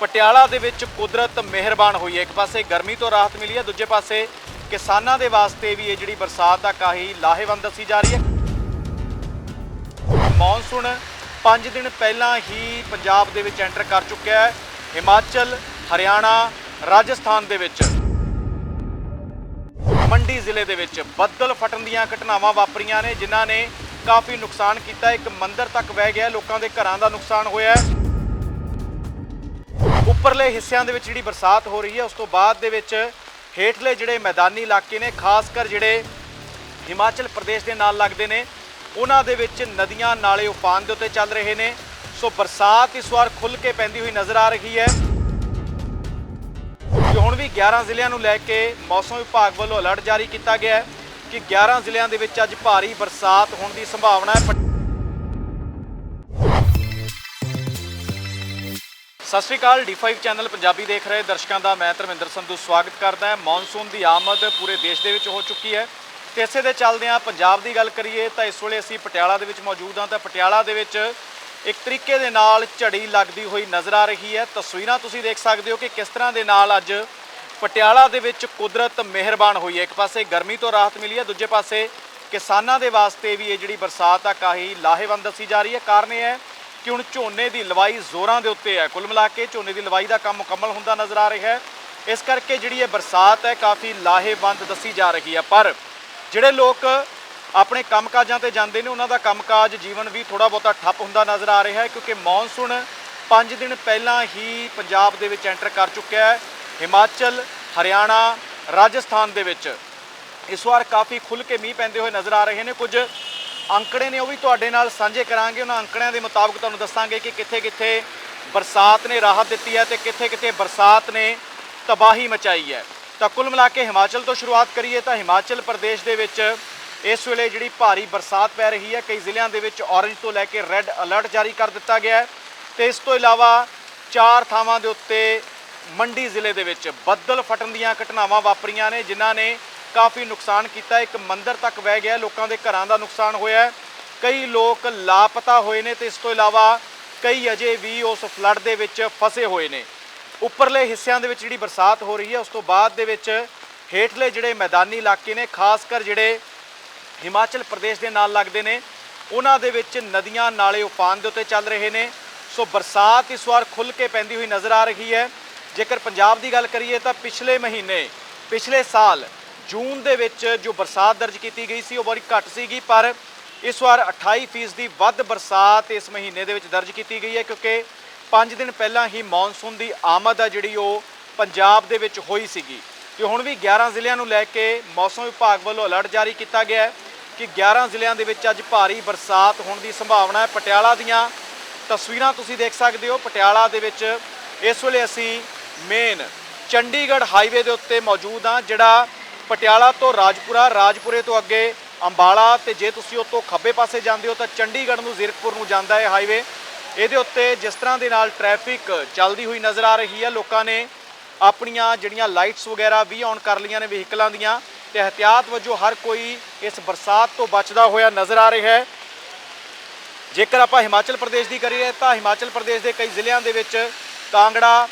ਪਟਿਆਲਾ ਦੇ ਵਿੱਚ ਕੁਦਰਤ ਮਿਹਰਬਾਨ ਹੋਈ ਹੈ। ਇੱਕ ਪਾਸੇ ਗਰਮੀ ਤੋਂ ਰਾਹਤ ਮਿਲੀ ਹੈ, ਦੂਜੇ ਪਾਸੇ ਕਿਸਾਨਾਂ ਦੇ ਵਾਸਤੇ ਵੀ ਇਹ ਜਿਹੜੀ ਬਰਸਾਤ ਆ ਕਾਹੀ ਲਾਹੇਵੰਦ ਦੱਸੀ ਜਾ ਰਹੀ ਹੈ। ਮੌਨਸੂਨ 5 ਦਿਨ ਪਹਿਲਾਂ ਹੀ ਪੰਜਾਬ ਦੇ ਵਿੱਚ ਐਂਟਰ ਕਰ ਚੁੱਕਿਆ ਹੈ। ਹਿਮਾਚਲ, ਹਰਿਆਣਾ, ਰਾਜਸਥਾਨ ਦੇ ਵਿੱਚ। ਮੰਡੀ ਜ਼ਿਲ੍ਹੇ ਦੇ ਵਿੱਚ ਬੱਦਲ ਫਟਣ ਦੀਆਂ ਘਟਨਾਵਾਂ ਵਾਪਰੀਆਂ ਨੇ, ਜਿਨ੍ਹਾਂ ਨੇ ਕਾਫੀ ਨੁਕਸਾਨ ਕੀਤਾ ਇੱਕ ਮੰਦਰ ਤੱਕ ਵਹਿ ਗਿਆ ਲੋਕਾਂ ਦੇ ਘਰਾਂ ਦਾ ਨੁਕਸਾਨ ਹੋਇਆ ਹੈ। ਉੱਪਰਲੇ ਹਿੱਸਿਆਂ ਦੇ ਵਿੱਚ ਜਿਹੜੀ ਬਰਸਾਤ ਹੋ ਰਹੀ ਹੈ, ਉਸ ਤੋਂ ਬਾਅਦ ਦੇ ਵਿੱਚ ਹੇਠਲੇ ਜਿਹੜੇ ਮੈਦਾਨੀ ਇਲਾਕੇ ਨੇ, ਖਾਸ ਕਰ ਜਿਹੜੇ ਹਿਮਾਚਲ ਪ੍ਰਦੇਸ਼ ਦੇ ਨਾਲ ਲੱਗਦੇ ਨੇ, ਉਹਨਾਂ ਦੇ ਵਿੱਚ ਨਦੀਆਂ ਨਾਲੇ ਉਫਾਨ ਦੇ ਉੱਤੇ ਚੱਲ ਰਹੇ ਨੇ। ਸੋ ਬਰਸਾਤ ਇਸ ਵਾਰ ਖੁੱਲ ਕੇ ਪੈਂਦੀ ਹੋਈ ਨਜ਼ਰ ਆ ਰਹੀ ਹੈ। ਕਿ ਹੁਣ ਵੀ 11 ਜ਼ਿਲ੍ਹਿਆਂ ਨੂੰ ਲੈ ਕੇ ਮੌਸਮ ਵਿਭਾਗ ਵੱਲੋਂ ਅਲਰਟ ਜਾਰੀ ਕੀਤਾ ਗਿਆ ਹੈ ਕਿ 11 ਜ਼ਿਲ੍ਹਿਆਂ ਦੇ ਵਿੱਚ ਅੱਜ ਭਾਰੀ ਬਰਸਾਤ ਹੋਣ ਦੀ ਸੰਭਾਵਨਾ ਹੈ। ਸਤਿ ਸ਼੍ਰੀ ਅਕਾਲ D5 ਚੈਨਲ ਪੰਜਾਬੀ ਦੇਖ ਰਹੇ ਦਰਸ਼ਕਾਂ ਦਾ, ਮੈਂ ਧਰਮਿੰਦਰ ਸੰਧੂ ਸਵਾਗਤ ਕਰਦਾ ਹਾਂ। ਮੌਨਸੂਨ ਦੀ ਆਮਦ ਪੂਰੇ ਦੇਸ਼ ਦੇ ਵਿੱਚ ਹੋ ਚੁੱਕੀ ਹੈ ਤੇ ਇਸੇ ਦੇ ਚੱਲਦਿਆਂ ਪੰਜਾਬ ਦੀ ਗੱਲ ਕਰੀਏ ਤਾਂ ਇਸ ਵੇਲੇ ਅਸੀਂ ਪਟਿਆਲਾ ਦੇ ਵਿੱਚ ਮੌਜੂਦ ਹਾਂ ਤਾਂ ਪਟਿਆਲਾ ਦੇ ਵਿੱਚ ਇੱਕ ਤਰੀਕੇ ਦੇ ਨਾਲ ਝੜੀ ਲੱਗਦੀ ਹੋਈ ਨਜ਼ਰ ਆ ਰਹੀ ਹੈ। ਤਸਵੀਰਾਂ ਤੁਸੀਂ ਦੇਖ ਸਕਦੇ ਹੋ ਕਿ ਕਿਸ ਤਰ੍ਹਾਂ ਦੇ ਨਾਲ ਅੱਜ ਪਟਿਆਲਾ ਦੇ ਵਿੱਚ ਕੁਦਰਤ ਮਿਹਰਬਾਨ ਹੋਈ ਹੈ। ਇੱਕ ਪਾਸੇ ਗਰਮੀ ਤੋਂ ਰਾਹਤ ਮਿਲੀ ਹੈ, ਦੂਜੇ ਪਾਸੇ ਕਿਸਾਨਾਂ ਦੇ ਵਾਸਤੇ ਵੀ ਇਹ ਜਿਹੜੀ ਬਰਸਾਤ ਆ ਕਾਹੀ ਲਾਹੇਵੰਦ ਦੱਸੀ ਜਾ ਰਹੀ ਹੈ। ਕਾਰਨ ਇਹ ਹੈ ਕਿ ਹੁਣ ਝੋਨੇ ਦੀ ਲਵਾਈ ਜ਼ੋਰਾਂ ਦੇ ਉੱਤੇ ਹੈ। ਕੁੱਲ ਮਿਲਾ ਕੇ ਝੋਨੇ ਦੀ ਲਵਾਈ ਦਾ ਕੰਮ ਮੁਕੰਮਲ ਹੁੰਦਾ ਨਜ਼ਰ ਆ ਰਿਹਾ ਹੈ। ਇਸ ਕਰਕੇ ਜਿਹੜੀ ਇਹ ਬਰਸਾਤ ਹੈ, ਕਾਫੀ ਲਾਹੇਵੰਦ ਦੱਸੀ ਜਾ ਰਹੀ ਹੈ। ਪਰ ਜਿਹੜੇ ਲੋਕ ਆਪਣੇ ਕੰਮਕਾਜਾਂ ਤੇ ਜਾਂਦੇ ਨੇ, ਉਹਨਾਂ ਦਾ ਕੰਮਕਾਜ ਜੀਵਨ ਵੀ ਥੋੜਾ ਬਹੁਤਾ ਠੱਪ ਹੁੰਦਾ ਨਜ਼ਰ ਆ ਰਿਹਾ ਹੈ, ਕਿਉਂਕਿ ਮੌਨਸੂਨ 5 ਦਿਨ ਪਹਿਲਾਂ ਹੀ ਪੰਜਾਬ ਦੇ ਵਿੱਚ ਐਂਟਰ ਕਰ ਚੁੱਕਿਆ ਹੈ। ਹਿਮਾਚਲ, ਹਰਿਆਣਾ, ਰਾਜਸਥਾਨ ਦੇ ਵਿੱਚ ਇਸ ਵਾਰ ਕਾਫੀ ਖੁੱਲ ਕੇ ਮੀਂਹ ਪੈਂਦੇ ਹੋਏ ਨਜ਼ਰ ਆ ਰਹੇ ਨੇ। ਕੁਝ ਅੰਕੜੇ ਨੇ ਉਹ ਵੀ ਤੁਹਾਡੇ ਨਾਲ ਸਾਂਝੇ ਕਰਾਂਗੇ। ਉਹਨਾਂ ਅੰਕੜਿਆਂ ਦੇ ਮੁਤਾਬਕ ਤੁਹਾਨੂੰ ਦੱਸਾਂਗੇ ਕਿ ਕਿੱਥੇ-ਕਿੱਥੇ ਬਰਸਾਤ ਨੇ ਰਾਹਤ ਦਿੱਤੀ ਹੈ ਤੇ ਕਿੱਥੇ-ਕਿੱਥੇ ਬਰਸਾਤ ਨੇ ਤਬਾਹੀ ਮਚਾਈ ਹੈ। ਤਾਂ ਕੁੱਲ ਮਿਲਾ ਕੇ ਹਿਮਾਚਲ ਤੋਂ ਸ਼ੁਰੂਆਤ ਕਰੀਏ ਤਾਂ ਹਿਮਾਚਲ ਪ੍ਰਦੇਸ਼ ਦੇ ਵਿੱਚ ਇਸ ਵੇਲੇ ਜਿਹੜੀ ਭਾਰੀ ਬਰਸਾਤ ਪੈ ਰਹੀ ਹੈ, ਕਈ ਜ਼ਿਲ੍ਹਿਆਂ ਦੇ ਵਿੱਚ ਔਰੰਜ ਤੋਂ ਲੈ ਕੇ ਰੈੱਡ ਅਲਰਟ ਜਾਰੀ ਕਰ ਦਿੱਤਾ ਗਿਆ ਹੈ ਤੇ ਇਸ ਤੋਂ ਇਲਾਵਾ ਚਾਰ ਥਾਵਾਂ ਦੇ ਉੱਤੇ ਮੰਡੀ ਜ਼ਿਲ੍ਹੇ ਦੇ ਵਿੱਚ ਬੱਦਲ ਫਟਣ ਦੀਆਂ ਘਟਨਾਵਾਂ ਵਾਪਰੀਆਂ ਨੇ, ਜਿਨ੍ਹਾਂ ਨੇ ਕਾਫੀ ਨੁਕਸਾਨ ਕੀਤਾ। ਇੱਕ ਮੰਦਿਰ ਤੱਕ ਵਹਿ ਗਿਆ। ਲੋਕਾਂ ਦੇ ਘਰਾਂ ਦਾ ਨੁਕਸਾਨ ਹੋਇਆ ਹੈ। ਕਈ ਲੋਕ ਲਾਪਤਾ ਹੋਏ ਨੇ ਤੇ ਇਸ ਤੋਂ ਇਲਾਵਾ ਕਈ ਅਜੇ ਵੀ ਉਸ ਫਲੱਡ ਦੇ ਵਿੱਚ ਫਸੇ ਹੋਏ ਨੇ। ਉੱਪਰਲੇ ਹਿੱਸਿਆਂ ਦੇ ਵਿੱਚ ਜਿਹੜੀ ਬਰਸਾਤ ਹੋ ਰਹੀ ਹੈ, ਉਸ ਤੋਂ ਬਾਅਦ ਦੇ ਵਿੱਚ ਹੇਠਲੇ ਜਿਹੜੇ ਮੈਦਾਨੀ ਇਲਾਕੇ ਨੇ, ਖਾਸ ਕਰ ਜਿਹੜੇ ਹਿਮਾਚਲ ਪ੍ਰਦੇਸ਼ ਦੇ ਨਾਲ ਲੱਗਦੇ ਨੇ, ਉਹਨਾਂ ਦੇ ਵਿੱਚ ਨਦੀਆਂ ਨਾਲੇ ਉਫਾਨ ਦੇ ਉੱਤੇ ਚੱਲ ਰਹੇ ਨੇ। ਸੋ ਬਰਸਾਤ ਇਸ ਵਾਰ ਖੁੱਲ ਕੇ ਪੈਂਦੀ ਹੋਈ ਨਜ਼ਰ ਆ ਰਹੀ ਹੈ। ਜੇਕਰ ਪੰਜਾਬ ਦੀ ਗੱਲ ਕਰੀਏ ਤਾਂ ਪਿਛਲੇ ਮਹੀਨੇ, ਪਿਛਲੇ ਸਾਲ ਜੂਨ ਦੇ ਵਿੱਚ ਜੋ ਬਰਸਾਤ ਦਰਜ ਕੀਤੀ ਗਈ ਸੀ, ਉਹ ਬੜੀ ਘੱਟ ਸੀਗੀ, ਪਰ ਇਸ ਵਾਰ 28% ਦੀ ਵੱਧ ਬਰਸਾਤ ਇਸ ਮਹੀਨੇ ਦੇ ਵਿੱਚ ਦਰਜ ਕੀਤੀ ਗਈ ਹੈ, ਕਿਉਂਕਿ 5 ਦਿਨ ਪਹਿਲਾਂ ਹੀ ਮੌਨਸੂਨ ਦੀ ਆਮਦ ਆ ਜਿਹੜੀ ਉਹ ਪੰਜਾਬ ਦੇ ਵਿੱਚ ਹੋਈ ਸੀਗੀ। ਤੇ ਹੁਣ ਵੀ 11 ਜ਼ਿਲ੍ਹਿਆਂ ਨੂੰ ਲੈ ਕੇ ਮੌਸਮ ਵਿਭਾਗ ਵੱਲੋਂ ਅਲਰਟ ਜਾਰੀ ਕੀਤਾ ਗਿਆ ਹੈ ਕਿ 11 ਜ਼ਿਲ੍ਹਿਆਂ ਦੇ ਵਿੱਚ ਅੱਜ ਭਾਰੀ ਬਰਸਾਤ ਹੋਣ ਦੀ ਸੰਭਾਵਨਾ ਹੈ। ਪਟਿਆਲਾ ਦੀਆਂ ਤਸਵੀਰਾਂ ਤੁਸੀਂ ਦੇਖ ਸਕਦੇ ਹੋ। ਪਟਿਆਲਾ ਦੇ ਵਿੱਚ ਇਸ ਵੇਲੇ ਅਸੀਂ ਮੇਨ ਚੰਡੀਗੜ੍ਹ ਹਾਈਵੇ ਦੇ ਉੱਤੇ ਮੌਜੂਦ ਹਾਂ, ਜਿਹੜਾ ਪਟਿਆਲਾ ਤੋਂ ਰਾਜਪੁਰਾ, ਰਾਜਪੁਰੇ ਤੋਂ ਅੱਗੇ ਅੰਬਾਲਾ ਤੇ ਜੇ ਤੁਸੀਂ ਉੱਤੋਂ ਖੱਬੇ ਪਾਸੇ ਜਾਂਦੇ ਹੋ ਤਾਂ ਚੰਡੀਗੜ੍ਹ ਨੂੰ, ਜ਼ੀਰਕਪੁਰ ਨੂੰ ਜਾਂਦਾ ਹੈ ਹਾਈਵੇ। ਇਹਦੇ ਉੱਤੇ ਜਿਸ ਤਰ੍ਹਾਂ ਦੇ ਨਾਲ ਟ੍ਰੈਫਿਕ ਚੱਲਦੀ ਹੋਈ ਨਜ਼ਰ ਆ ਰਹੀ ਹੈ, ਲੋਕਾਂ ਨੇ ਆਪਣੀਆਂ ਜਿਹੜੀਆਂ ਲਾਈਟਸ ਵਗੈਰਾ ਵੀ ਔਨ ਕਰ ਲਈਆਂ ਨੇ ਵਹੀਕਲਾਂ ਦੀਆਂ ਤੇ ਹਥਿਆਤ ਵਜੋਂ ਹਰ ਕੋਈ ਇਸ ਬਰਸਾਤ ਤੋਂ ਬਚਦਾ ਹੋਇਆ ਨਜ਼ਰ ਆ ਰਿਹਾ ਹੈ। ਜੇਕਰ ਆਪਾਂ ਹਿਮਾਚਲ ਪ੍ਰਦੇਸ਼ ਦੀ ਕਰੀਏ ਤਾਂ ਹਿਮਾਚਲ ਪ੍ਰਦੇਸ਼ ਦੇ ਕਈ ਜ਼ਿਲ੍ਹਿਆਂ ਦੇ ਵਿੱਚ ਕਾਂਗੜਾ,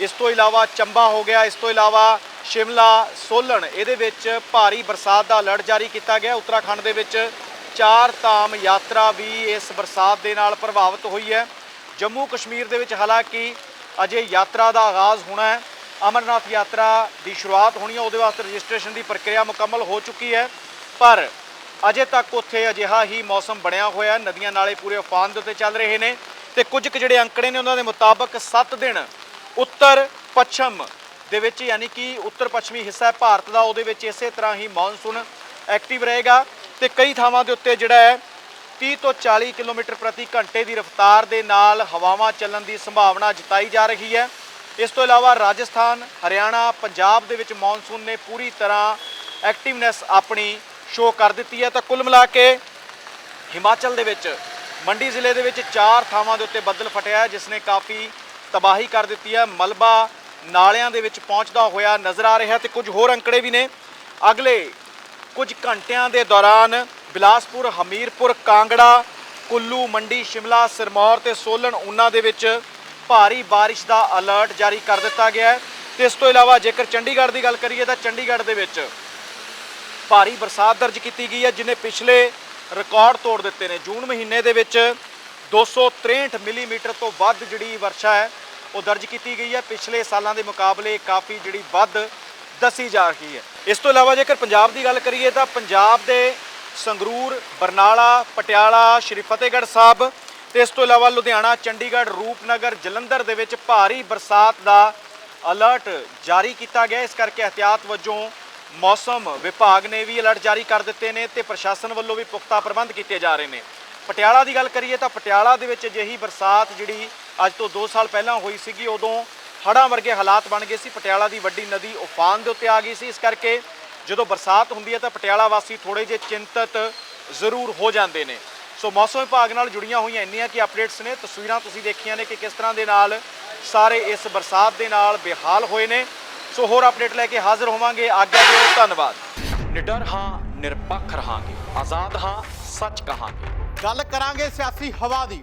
ਇਸ ਤੋਂ ਇਲਾਵਾ ਚੰਬਾ ਹੋ ਗਿਆ, ਇਸ ਤੋਂ ਇਲਾਵਾ ਸ਼ਿਮਲਾ ਸੋਲਣ, ਇਹਦੇ ਵਿੱਚ ਭਾਰੀ ਬਰਸਾਤ ਦਾ ਅਲਰਟ ਜਾਰੀ ਕੀਤਾ ਗਿਆ। ਉੱਤਰਾਖੰਡ ਦੇ ਵਿੱਚ ਚਾਰ ਧਾਮ ਯਾਤਰਾ ਵੀ ਇਸ ਬਰਸਾਤ ਦੇ ਨਾਲ ਪ੍ਰਭਾਵਿਤ ਹੋਈ ਹੈ। ਜੰਮੂ ਕਸ਼ਮੀਰ ਦੇ ਵਿੱਚ ਹਾਲਾਂਕਿ ਅਜੇ ਯਾਤਰਾ ਦਾ ਆਗਾਜ਼ ਹੋਣਾ ਹੈ। ਅਮਰਨਾਥ ਯਾਤਰਾ ਦੀ ਸ਼ੁਰੂਆਤ ਹੋਣੀ ਹੈ, ਉਹਦੇ ਵਾਸਤੇ ਰਜਿਸਟ੍ਰੇਸ਼ਨ ਦੀ ਪ੍ਰਕਿਰਿਆ ਮੁਕੰਮਲ ਹੋ ਚੁੱਕੀ ਹੈ। ਪਰ ਅਜੇ ਤੱਕ ਉੱਥੇ ਅਜਿਹਾ ਹੀ ਮੌਸਮ ਬਣਿਆ ਹੋਇਆ ਹੈ। ਨਦੀਆਂ ਨਾਲੇ ਪੂਰੇ ਉਫਾਨ ਦੇ ਉੱਤੇ ਚੱਲ ਰਹੇ ਨੇ ਤੇ ਕੁਝ ਕੁ ਜਿਹੜੇ ਅੰਕੜੇ ਨੇ, ਉਹਨਾਂ ਦੇ ਮੁਤਾਬਕ 7 ਦਿਨ ਉੱਤਰ ਪੱਛਮ ਦੇ ਵਿੱਚ ਯਾਨੀ ਕਿ ਉੱਤਰ ਪੱਛਮੀ ਹਿੱਸਾ ਹੈ, ਭਾਰਤ ਦਾ, ਉਹਦੇ ਵਿੱਚ ਇਸੇ ਤਰ੍ਹਾਂ ਹੀ ਮੌਨਸੂਨ ਐਕਟਿਵ ਰਹੇਗਾ ਤੇ ਕਈ ਥਾਵਾਂ ਦੇ ਉੱਤੇ ਜਿਹੜਾ ਹੈ 30 ਤੋਂ 40 ਕਿਲੋਮੀਟਰ ਪ੍ਰਤੀ ਘੰਟੇ ਦੀ ਰਫ਼ਤਾਰ ਦੇ ਨਾਲ ਹਵਾਵਾਂ ਚੱਲਣ ਦੀ ਸੰਭਾਵਨਾ ਜਤਾਈ ਜਾ ਰਹੀ ਹੈ। ਇਸ ਤੋਂ ਇਲਾਵਾ ਰਾਜਸਥਾਨ, ਹਰਿਆਣਾ, ਪੰਜਾਬ ਦੇ ਵਿੱਚ ਮੌਨਸੂਨ ਨੇ ਪੂਰੀ ਤਰ੍ਹਾਂ ਐਕਟਿਵਨੈਸ ਆਪਣੀ ਸ਼ੋਅ ਕਰ ਦਿੱਤੀ ਹੈ। ਤਾਂ ਕੁੱਲ ਮਿਲਾ ਕੇ ਹਿਮਾਚਲ ਦੇ ਵਿੱਚ, ਮੰਡੀ ਜ਼ਿਲ੍ਹੇ ਦੇ ਵਿੱਚ ਚਾਰ ਥਾਵਾਂ ਦੇ ਉੱਤੇ ਬੱਦਲ ਫਟਿਆ ਹੈ, ਜਿਸ ਨੇ ਕਾਫੀ ਤਬਾਹੀ ਕਰ ਦਿੱਤੀ ਹੈ। ਮਲਬਾ ਨਾਲਿਆਂ ਦੇ ਵਿੱਚ ਪਹੁੰਚਦਾ ਹੋਇਆ ਨਜ਼ਰ ਆ ਰਿਹਾ ਤੇ ਕੁਝ ਹੋਰ ਅੰਕੜੇ ਵੀ ਨੇ। ਅਗਲੇ ਕੁਝ ਘੰਟਿਆਂ ਦੇ ਦੌਰਾਨ ਬਿਲਾਸਪੁਰ, ਹਮੀਰਪੁਰ, ਕਾਂਗੜਾ, ਕੁੱਲੂ, ਮੰਡੀ, ਸ਼ਿਮਲਾ, ਸਿਰਮੌਰ ਤੇ ਸੋਲਨ ਉਹਨਾਂ ਦੇ ਵਿੱਚ ਭਾਰੀ ਬਾਰਿਸ਼ ਦਾ ਅਲਰਟ ਜਾਰੀ ਕਰ ਦਿੱਤਾ ਗਿਆ ਹੈ। ਤੇ ਇਸ ਤੋਂ ਇਲਾਵਾ ਜੇਕਰ ਚੰਡੀਗੜ੍ਹ ਦੀ ਗੱਲ ਕਰੀਏ ਤਾਂ ਚੰਡੀਗੜ੍ਹ ਦੇ ਵਿੱਚ ਭਾਰੀ ਬਰਸਾਤ ਦਰਜ ਕੀਤੀ ਗਈ ਹੈ, ਜਿਨੇ ਪਿਛਲੇ ਰਿਕਾਰਡ ਤੋੜ ਦਿੱਤੇ ਨੇ। ਜੂਨ ਮਹੀਨੇ ਦੇ ਵਿੱਚ 263 ਮਿਲੀਮੀਟਰ ਤੋਂ ਵੱਧ ਜਿਹੜੀ ਵਰਸ਼ਾ ਹੈ ਉਹ ਦਰਜ ਕੀਤੀ ਗਈ ਹੈ। ਪਿਛਲੇ ਸਾਲਾਂ ਦੇ ਮੁਕਾਬਲੇ ਕਾਫੀ ਜਿਹੜੀ ਵੱਧ ਦੱਸੀ ਜਾ ਰਹੀ ਹੈ। ਇਸ ਤੋਂ ਇਲਾਵਾ ਜੇਕਰ ਪੰਜਾਬ ਦੀ ਗੱਲ ਕਰੀਏ ਤਾਂ ਪੰਜਾਬ ਦੇ ਸੰਗਰੂਰ, ਬਰਨਾਲਾ, ਪਟਿਆਲਾ, ਸ਼੍ਰੀ ਫਤਿਹਗੜ੍ਹ ਸਾਹਿਬ ਤੇ ਇਸ ਤੋਂ ਇਲਾਵਾ ਲੁਧਿਆਣਾ, ਚੰਡੀਗੜ੍ਹ, ਰੂਪਨਗਰ, ਜਲੰਧਰ ਦੇ ਵਿੱਚ ਭਾਰੀ ਬਰਸਾਤ ਦਾ ਅਲਰਟ ਜਾਰੀ ਕੀਤਾ ਗਿਆ। ਇਸ ਕਰਕੇ ਇhtiyat ਵਜੋਂ ਮੌਸਮ ਵਿਭਾਗ ਨੇ ਵੀ ਅਲਰਟ ਜਾਰੀ ਕਰ ਦਿੱਤੇ ਨੇ ਤੇ ਪ੍ਰਸ਼ਾਸਨ ਵੱਲੋਂ ਵੀ ਪੁਖਤਾ ਪ੍ਰਬੰਧ ਕੀਤੇ ਜਾ ਰਹੇ ਨੇ। ਪਟਿਆਲਾ ਦੀ ਗੱਲ ਕਰੀਏ ਤਾਂ ਪਟਿਆਲਾ ਦੇ ਵਿੱਚ ਅਜਿਹੀ ਬਰਸਾਤ ਜਿਹੜੀ ਅੱਜ ਤੋਂ 2 ਸਾਲ ਪਹਿਲਾਂ ਹੋਈ ਸੀਗੀ ਉਦੋਂ ਹੜ੍ਹਾਂ ਵਰਗੇ ਹਾਲਾਤ ਬਣ ਗਏ ਸੀ। ਪਟਿਆਲਾ ਦੀ ਵੱਡੀ ਨਦੀ ਉਫਾਨ ਦੇ ਉੱਤੇ ਆ ਗਈ ਸੀ। ਇਸ ਕਰਕੇ ਜਦੋਂ ਬਰਸਾਤ ਹੁੰਦੀ ਹੈ ਤਾਂ ਪਟਿਆਲਾ ਵਾਸੀ ਥੋੜੇ ਜਿਹੇ ਚਿੰਤਤ ਜ਼ਰੂਰ ਹੋ ਜਾਂਦੇ ਨੇ। ਸੋ ਮੌਸਮ ਵਿਭਾਗ ਨਾਲ ਜੁੜੀਆਂ ਹੋਈਆਂ ਇੰਨੀਆਂ ਕੀ ਅਪਡੇਟਸ ਨੇ। ਤਸਵੀਰਾਂ ਤੁਸੀਂ ਦੇਖੀਆਂ ਨੇ ਕਿ ਕਿਸ ਤਰ੍ਹਾਂ ਦੇ ਨਾਲ ਸਾਰੇ ਇਸ ਬਰਸਾਤ ਦੇ ਨਾਲ ਬੇਹਾਲ ਹੋਏ ਨੇ। ਸੋ ਹੋਰ ਅਪਡੇਟ ਲੈ ਕੇ ਹਾਜ਼ਰ ਹੋਵਾਂਗੇ। ਆਗਿਆ ਦਿਓ ਧੰਨਵਾਦ। ਨਿਡਰ ਹਾਂ ਨਿਰਪੱਖ ਰਹਾਂਗੇ। ਆਜ਼ਾਦ ਹਾਂ ਸੱਚ ਕਹਾਂਗੇ। ਗੱਲ ਕਰਾਂਗੇ ਸਿਆਸੀ ਹਵਾ ਦੀ।